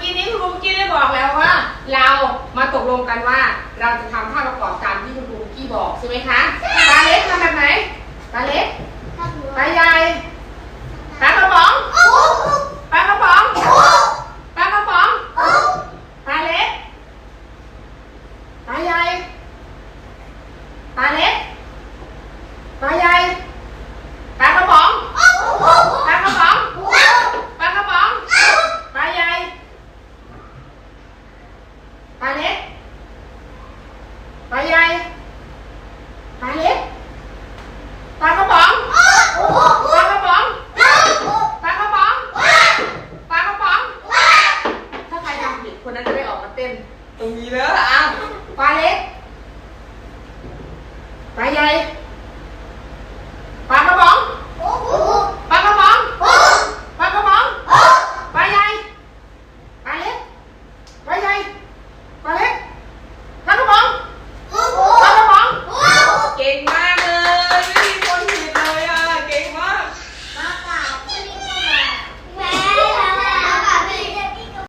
กี้นี้คุณครูเมื่อกี้ได้บอกแล้วว่า เรามาตกลงกันว่า เราจะทำภาพประกอบตามที่คุณครูเมื่อกี้บอกใช่ไหมคะ ปลาเล็กปลาใหญ่ปลาเล็กปลากระป๋องปลากระป๋องปลากระป๋องปลากระป๋องถ้าใครทำผิดคนนั้นจะได้ออกมาเต้นตรงนี้เลยอะปลาเล็กปลาใหญ่